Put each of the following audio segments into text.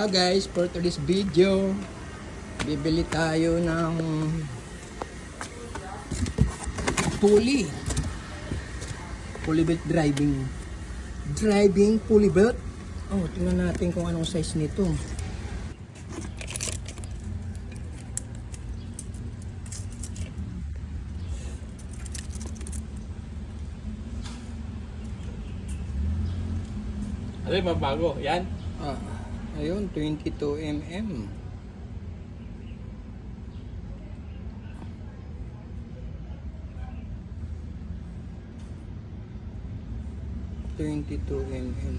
Hello guys, for today's video, bibili tayo ng pulley. Pulley belt driving. Driving pulley belt. Oh, tingnan natin kung anong size nito. Ano yung mabago? Yan? Ah, ayun, 22 mm. Twenty-two mm.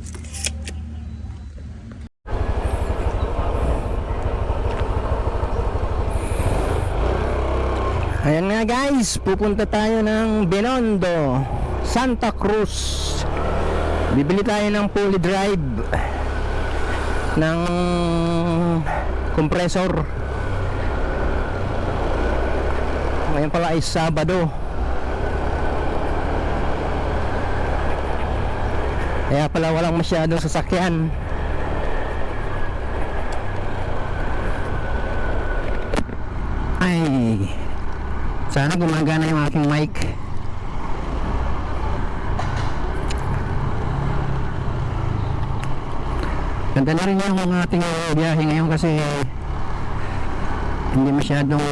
Ayan nga guys, pupunta tayo ng Binondo, Santa Cruz. Bibili tayo ng pulley drive ng compressor. Ngayon pala ay Sabado. Kaya pala walang masyadong sasakyan. Ay, sana gumagana yung aking mic. Ganda na rin yung ating biyahe ngayon kasi hindi masyadong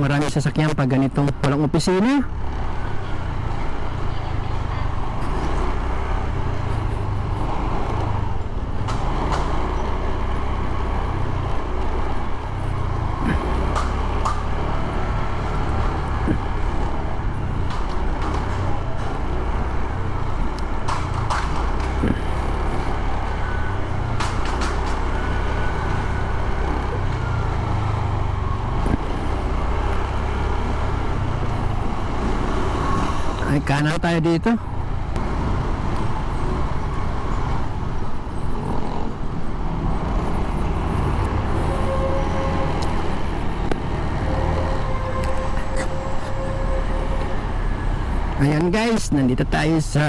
marami sasakyan pag ganitong walang opisina. Kanan tayo dito. Ayan guys, nandito tayo sa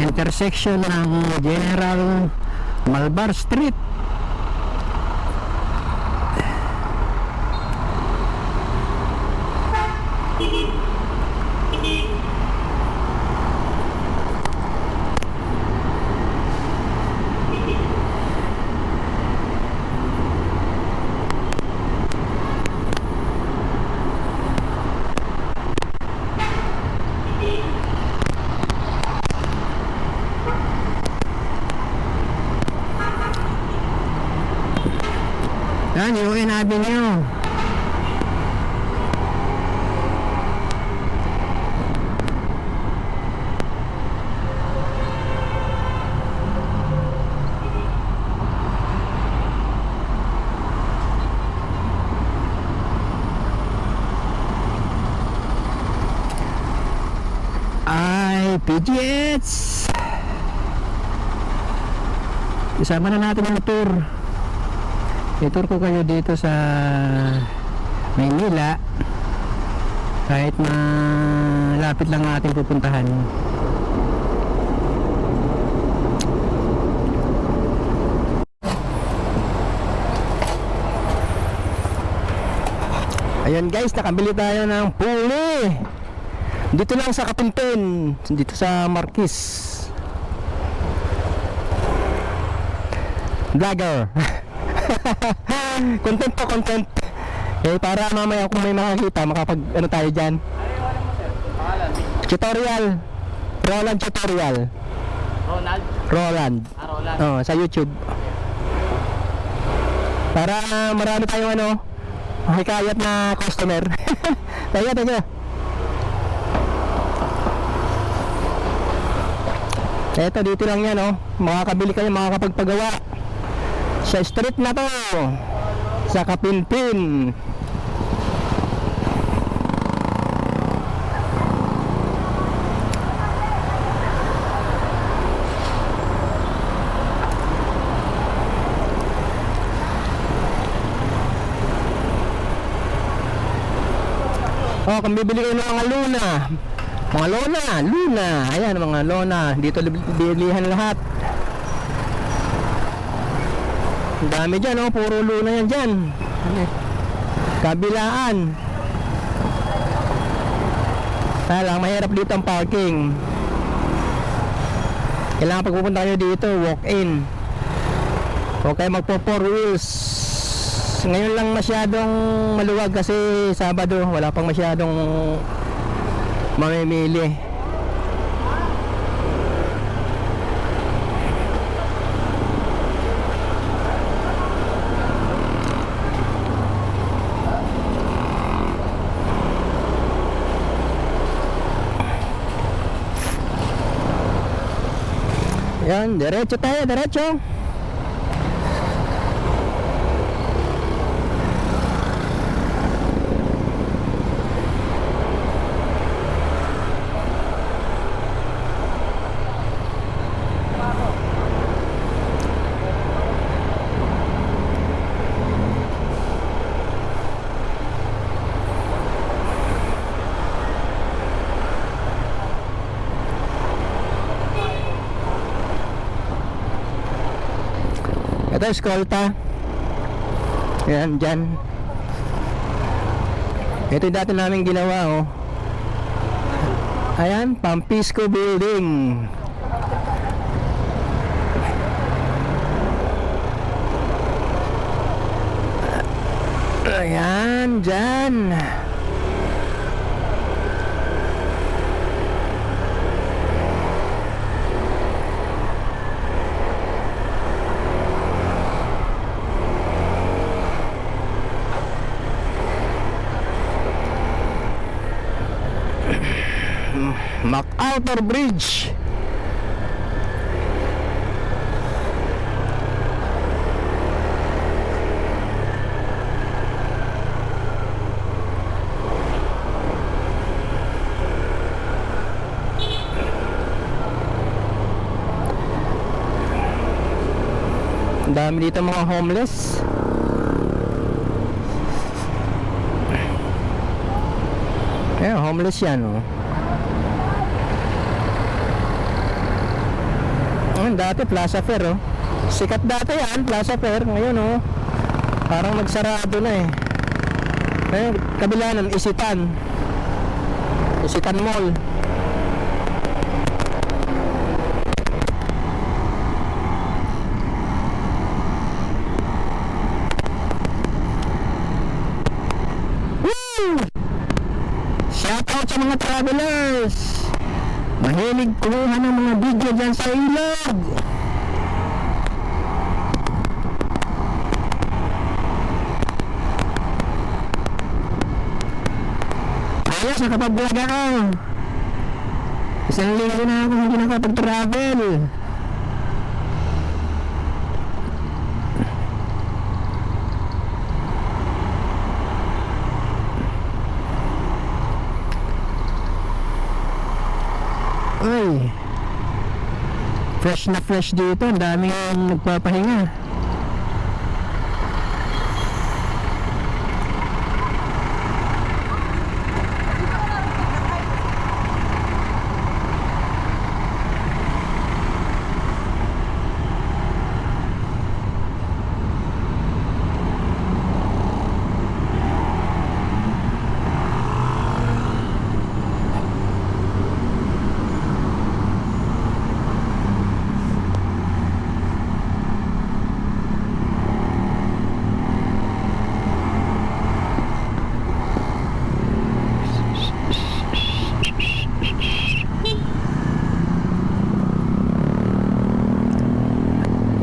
intersection ng General Malbar Street. Yan, UN Avenue. Ay, PGH! Isama na natin yung tour. I-tour ko kayo dito sa Maynila. Kahit na lapit lang ang ating pupuntahan. Ayan guys, nakabili tayo ng puli. Dito lang sa Kapinpin Dito sa Marquis Vlogger content po, content. Eh, para mamaya kung may makakita, makapag, ano tayo dyan. Tutorial. Roland tutorial. Ronald? Roland. Ah, Roland. Oh, sa YouTube. Para ah, marami tayong ano, hikayat na customer. Tayo, tayo. Eto, dito lang yan, oh. Makakabili kayo, makakapagpagawa. Sa street na to. Sa Kapinpin. Oh, kung bibili kayo ng mga luna, mga lona, luna, ayan mga lona, dito li- bilihan lahat. Ang dami dyan, oh. Puro luna yan dyan. Kabilaan. Kaya lang, mahirap dito ang parking. Kailangan pag pupunta kayo dito, walk-in. Huwag kayo magpo four wheels. Ngayon lang masyadong maluwag kasi Sabado, wala pang masyadong mamimili. Yan, diretso tayo, diretso. Ito, eskolta. Yan, dyan. Ito dati namin ginawa, oh. Ayan, Pampisco Building. Ayan, dyan. MacArthur Bridge. Dami dito mga homeless. Eh, homeless yan, oh. Ngayon dati Plaza Fair oh. Sikat dati yan Plaza Fair. Ngayon oh Parang nagsarado na eh. Ngayon kabila nun Isitan. Isitan Mall. Woo! Shout out sa mga travelers Mahilig kumuha ng mga video dyan sa ilog. Ayos, nakapag-vlog ako. Isang linggo na ako hindi nakapag-travel. Ay. Fresh na fresh dito. Ang daming nagpapahinga.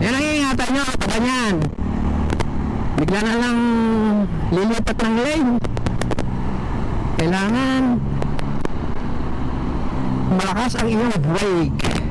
Yan ang ingatan nyo pag ganyan. Bigla na lang lilipat ng lane. Kailangan malakas ang iyong brake.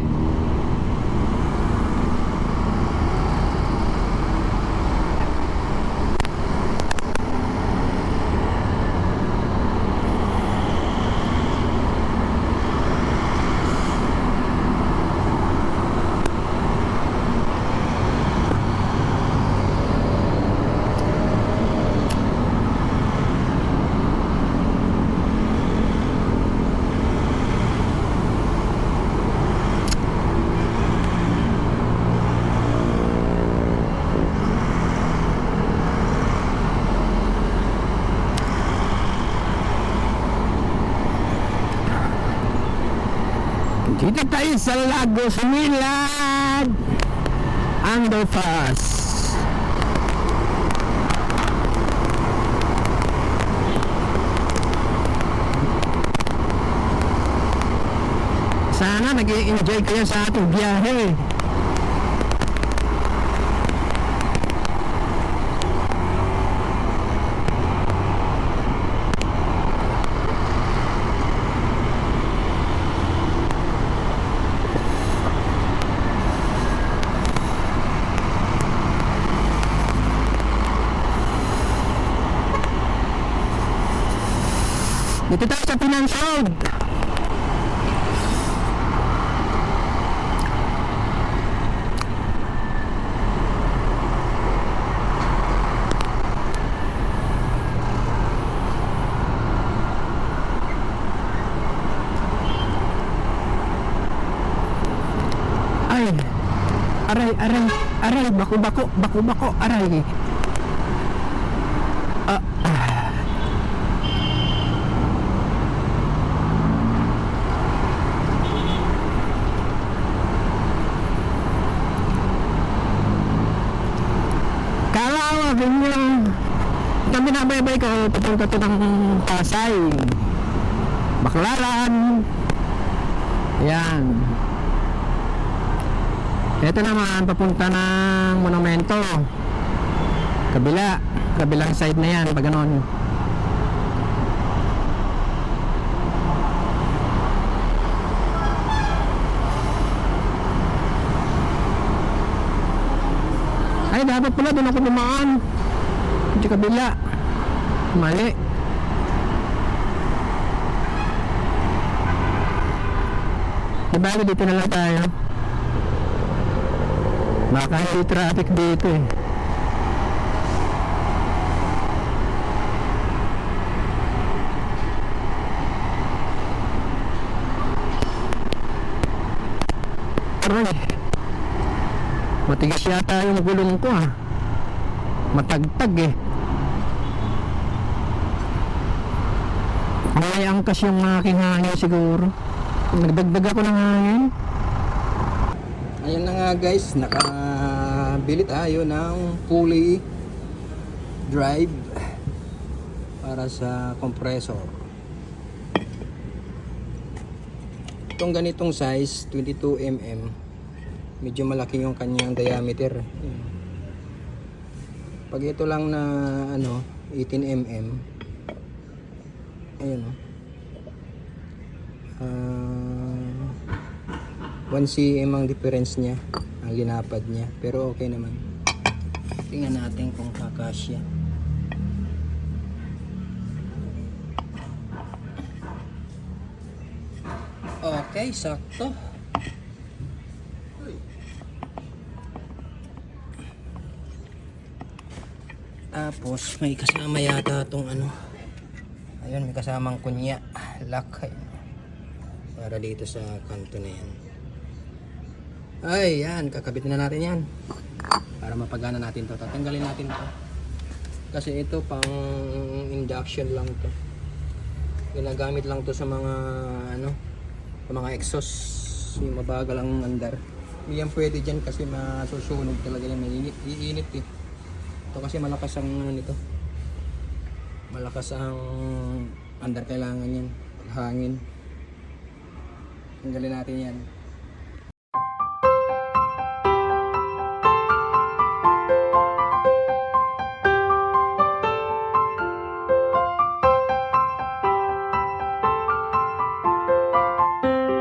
Sa Lagos, Milad! Underpass. Sana nag enjoy kayo sa ating biyahe. Dito tayo sa Finance Road. Ay, aray, aray, aray, bako, bako, bako, bako, aray. Ah, ah. Kalawa, ganyan. Kami binabaybay ko, papunta to ng Pasay. Baklaran. Yan. Ito naman, papunta ng monumento. Kabila. Kabilang side na yan, pag ganon. Ay, dapat pala doon ako dumaan. Sa kabila. Mali. Diba dito na lang tayo? Baka hindi traffic dito eh. Aray. Matigas yata yung gulong ko ah. Matagtag eh. May angkas yung aking hangin siguro. Nagdagdag ako ng hangin. Ayan na nga guys, nakabili tayo ng pulley drive para sa compressor. Itong ganitong size, 22mm, medyo malaki yung kanyang diameter. Pag ito lang na ano, 18mm, ayun oh. Ah, 1 cm ang difference niya ang linapad niya. Pero okay naman. Tingnan natin kung kakasya. Okay sakto. Tapos may kasama yata tong ano ayun may kasamang kunya lock ayun. para dito sa kanto na yan ay, yan. Kakabit na natin yan. Para mapagana natin to. Tatanggalin natin to. Kasi ito pang induction lang to. Ginagamit lang to sa mga ano, sa mga exhaust. Yung mabagal ang andar. Hindi yan pwede dyan kasi masusunog talaga yan. Iinit eh. Ito kasi malakas ang ano nito. Malakas ang andar kailangan yan. Hangin. Tanggalin natin yan.